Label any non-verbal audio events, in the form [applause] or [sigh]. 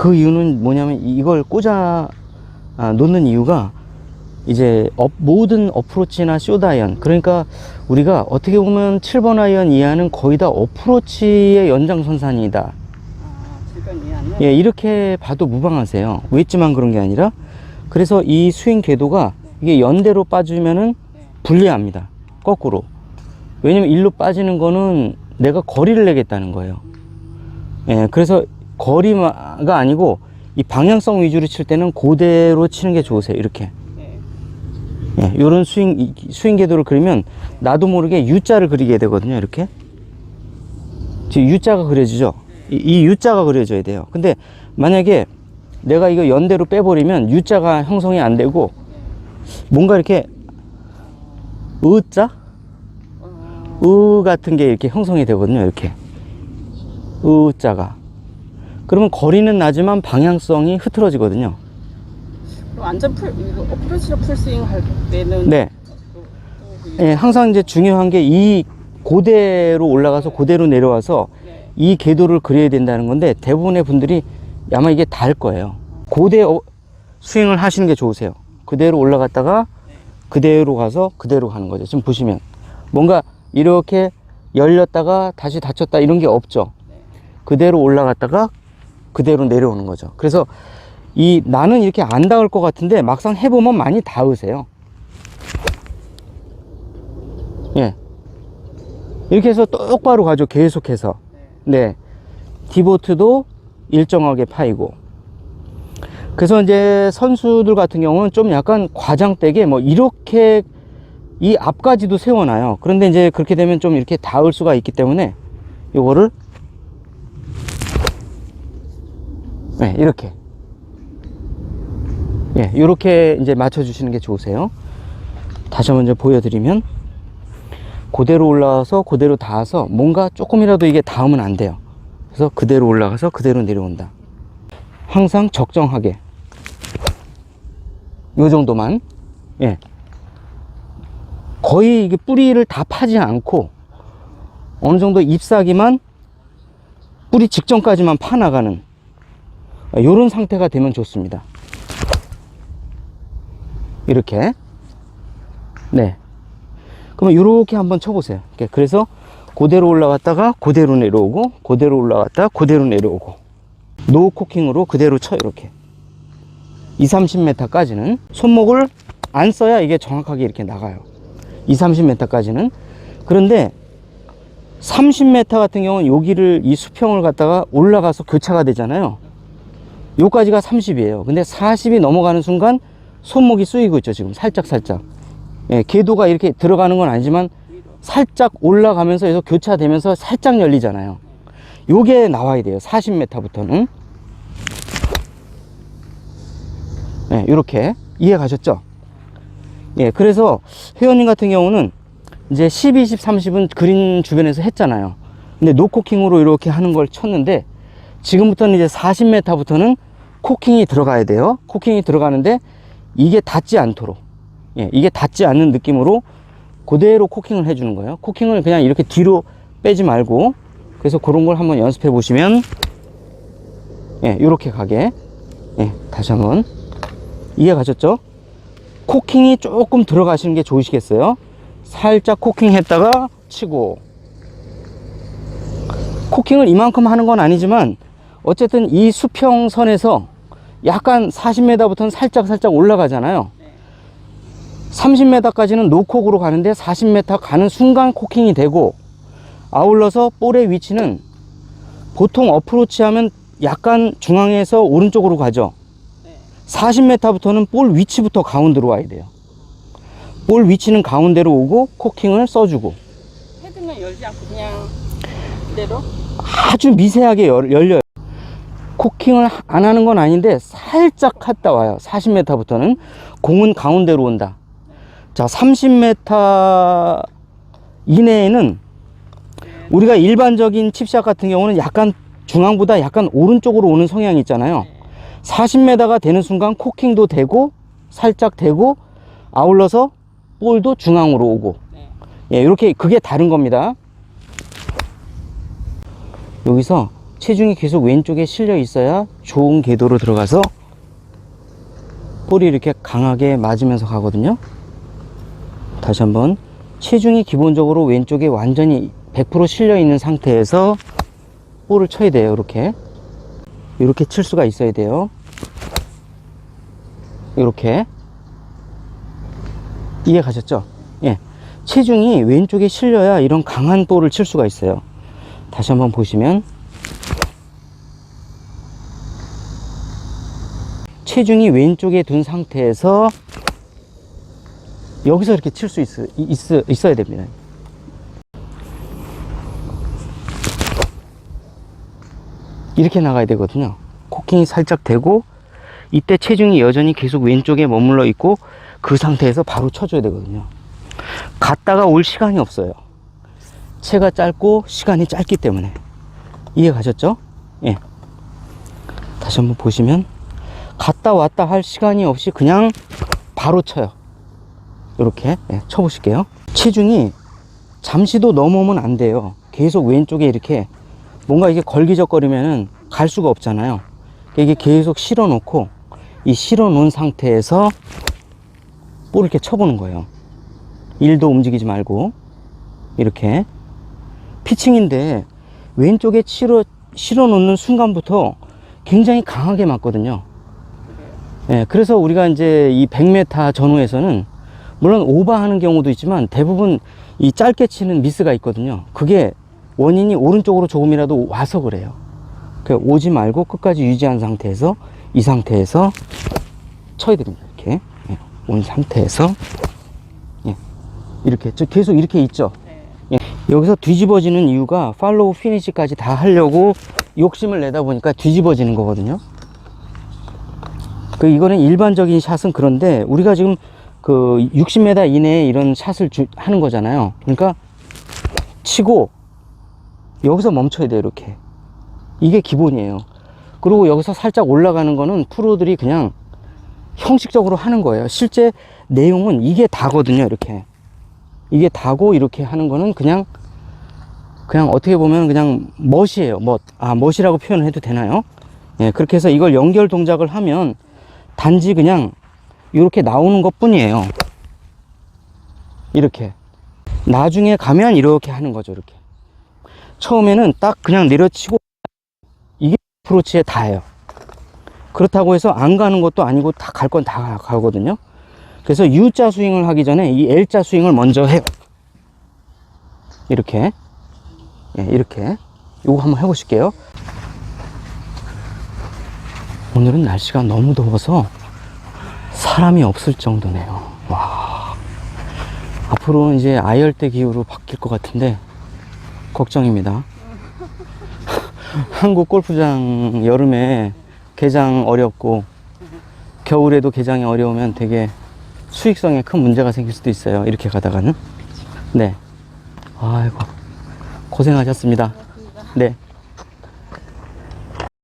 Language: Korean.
그 이유는 뭐냐면 이걸 꽂아 아, 놓는 이유가 이제 업- 모든 어프로치나 쇼다이언 그러니까 우리가 어떻게 보면 7번 아이언 이하는 거의 다 어프로치의 연장선상이다. 예 이렇게 봐도 무방하세요. 웨지만 그런 게 아니라. 그래서 이 스윙 궤도가 이게 연대로 빠지면은 불리합니다. 거꾸로. 왜냐면 일로 빠지는 거는 내가 거리를 내겠다는 거예요. 예 그래서 거리가 아니고 이 방향성 위주로 칠 때는 그대로 치는 게 좋으세요 이렇게 네. 예, 요런 스윙, 이- 스윙 궤도를 그리면 나도 모르게 U자를 그리게 되거든요, 이렇게. 지금 U자가 그려지죠? 이, 이 U자가 그려져야 돼요. 근데 만약에 내가 이거 연대로 빼버리면 U자가 형성이 안 되고 뭔가 이렇게 으자? 으 같은 게 이렇게 형성이 되거든요, 이렇게. 으자가. 그러면 거리는 나지만 방향성이 흐트러지거든요. 그럼 완전 풀 이거 어프로치로 풀스윙 할 때는 네. 예, 항상 이제 중요한 게 이 고대로 올라가서 고대로 내려와서 네. 이 궤도를 그려야 된다는 건데 대부분의 분들이 아마 이게 다를 거예요. 고대 어- 스윙을 하시는 게 좋으세요. 그대로 올라갔다가 그대로 가서 그대로 가는 거죠. 지금 보시면 뭔가 이렇게 열렸다가 다시 닫혔다 이런 게 없죠. 그대로 올라갔다가 그대로 내려오는 거죠. 그래서 이 나는 이렇게 안 닿을 것 같은데 막상 해보면 많이 닿으세요. 예. 이렇게 해서 똑바로 가죠. 계속해서. 네. 디보트도 일정하게 파이고. 그래서 이제 선수들 같은 경우는 좀 약간 과장되게 뭐 이렇게 이 앞까지도 세워놔요. 그런데 이제 그렇게 되면 좀 이렇게 닿을 수가 있기 때문에 요거를 네, 이렇게. 예, 이렇게 이제 맞춰주시는 게 좋으세요. 다시 한번 보여드리면, 그대로 올라와서 그대로 닿아서 뭔가 조금이라도 이게 닿으면 안 돼요. 그래서 그대로 올라가서 그대로 내려온다. 항상 적정하게. 요 정도만. 예. 거의 이게 뿌리를 다 파지 않고, 어느 정도 잎사귀만 뿌리 직전까지만 파나가는 이런 상태가 되면 좋습니다. 이렇게. 네. 그러면 이렇게 한번 쳐보세요. 그래서 그대로 올라갔다가 그대로 내려오고, 그대로 올라갔다가 그대로 내려오고, 노 코킹으로 그대로 쳐, 이렇게. 2, 30m까지는 손목을 안 써야 이게 정확하게 이렇게 나가요. 2, 30m까지는. 그런데 30m 같은 경우는 여기를 이 수평을 갖다가 올라가서 교차가 되잖아요. 요까지가 30이에요. 근데 40이 넘어가는 순간 손목이 쑤이고 있죠. 지금 살짝 살짝. 예, 궤도가 이렇게 들어가는 건 아니지만 살짝 올라가면서 해서 교차되면서 살짝 열리잖아요. 요게 나와야 돼요. 40m부터는. 예, 요렇게 이해 가셨죠? 예, 그래서 회원님 같은 경우는 이제 10, 20, 30은 그린 주변에서 했잖아요. 근데 노코킹으로 이렇게 하는 걸 쳤는데 지금부터는 이제 40m부터는 코킹이 들어가야 돼요. 코킹이 들어가는데 이게 닿지 않도록. 예, 이게 닿지 않는 느낌으로 그대로 코킹을 해주는 거예요. 코킹을 그냥 이렇게 뒤로 빼지 말고 그래서 그런 걸 한번 연습해 보시면 예, 이렇게 가게. 예, 다시 한번 이해 가셨죠? 코킹이 조금 들어가시는 게 좋으시겠어요? 살짝 코킹 했다가 치고 코킹을 이만큼 하는 건 아니지만 어쨌든 이 수평선에서 약간 40m부터는 살짝 살짝 올라가잖아요. 30m까지는 노콕으로 가는데 40m 가는 순간 코킹이 되고 아울러서 볼의 위치는 보통 어프로치 하면 약간 중앙에서 오른쪽으로 가죠. 40m부터는 볼 위치부터 가운데로 와야 돼요. 볼 위치는 가운데로 오고 코킹을 써주고. 헤드는 열지 않고 그냥 그대로? 아주 미세하게 열, 열려요. 코킹을 안 하는 건 아닌데 살짝 갔다 와요. 40m부터는 공은 가운데로 온다. 자, 30m 이내에는 우리가 일반적인 칩샷 같은 경우는 약간 중앙보다 약간 오른쪽으로 오는 성향이 있잖아요. 40m가 되는 순간 코킹도 되고 살짝 되고 아울러서 볼도 중앙으로 오고 네. 예, 이렇게 그게 다른 겁니다. 여기서 체중이 계속 왼쪽에 실려 있어야 좋은 궤도로 들어가서 볼이 이렇게 강하게 맞으면서 가거든요. 다시 한번 체중이 기본적으로 왼쪽에 완전히 100% 실려 있는 상태에서 볼을 쳐야 돼요. 이렇게 이렇게 칠 수가 있어야 돼요. 이렇게 이해 가셨죠? 예. 체중이 왼쪽에 실려야 이런 강한 볼을 칠 수가 있어요. 다시 한번 보시면 체중이 왼쪽에 둔 상태에서 여기서 이렇게 칠 수 있어야 됩니다. 이렇게 나가야 되거든요. 코킹이 살짝 되고 이때 체중이 여전히 계속 왼쪽에 머물러 있고 그 상태에서 바로 쳐줘야 되거든요. 갔다가 올 시간이 없어요. 채가 짧고 시간이 짧기 때문에 이해 가셨죠? 예. 다시 한번 보시면 갔다 왔다 할 시간이 없이 그냥 바로 쳐요. 이렇게 예, 쳐보실게요. 체중이 잠시도 넘으면 안 돼요. 계속 왼쪽에 이렇게 뭔가 이게 걸기적거리면은 갈 수가 없잖아요. 이게 계속 실어 놓고 이 실어 놓은 상태에서 볼을 이렇게 쳐보는 거예요. 일도 움직이지 말고 이렇게 피칭인데 왼쪽에 치러 실어 놓는 순간부터 굉장히 강하게 맞거든요. 예, 그래서 우리가 이제 이 100m 전후에서는 물론 오버하는 경우도 있지만 대부분 이 짧게 치는 미스가 있거든요. 그게 원인이 오른쪽으로 조금이라도 와서 그래요. 그 오지 말고 끝까지 유지한 상태에서 이 상태에서 쳐야 됩니다. 이렇게 예, 온 상태에서 예, 이렇게 저 계속 이렇게 있죠. 예, 여기서 뒤집어지는 이유가 팔로우 피니시까지 다 하려고 욕심을 내다 보니까 뒤집어지는 거거든요. 그 이거는 일반적인 샷은 그런데 우리가 지금 그 60m 이내에 이런 샷을 주, 하는 거잖아요. 그러니까 치고 여기서 멈춰야 돼요. 이렇게 이게 기본이에요. 그리고 여기서 살짝 올라가는 거는 프로들이 그냥 형식적으로 하는 거예요. 실제 내용은 이게 다거든요. 이렇게 이게 다고 이렇게 하는 거는 그냥 그냥 어떻게 보면 그냥 멋이에요. 멋. 아, 멋이라고 표현을 해도 되나요? 예, 그렇게 해서 이걸 연결 동작을 하면 단지 그냥 이렇게 나오는 것 뿐이에요. 이렇게. 나중에 가면 이렇게 하는 거죠. 이렇게. 처음에는 딱 그냥 내려치고 이게 프로치에 다예요. 그렇다고 해서 안 가는 것도 아니고 다 갈 건 다 가거든요. 그래서 U자 스윙을 하기 전에 이 L자 스윙을 먼저 해요. 이렇게. 예, 이렇게. 요거 한번 해보실게요. 오늘은 날씨가 너무 더워서 사람이 없을 정도네요. 와. 앞으로 이제 아열대 기후로 바뀔 것 같은데 걱정입니다. [laughs] 한국 골프장 여름에 개장 어렵고 겨울에도 개장이 어려우면 되게 수익성에 큰 문제가 생길 수도 있어요. 이렇게 가다가는. 네. 아이고. 고생하셨습니다. 네.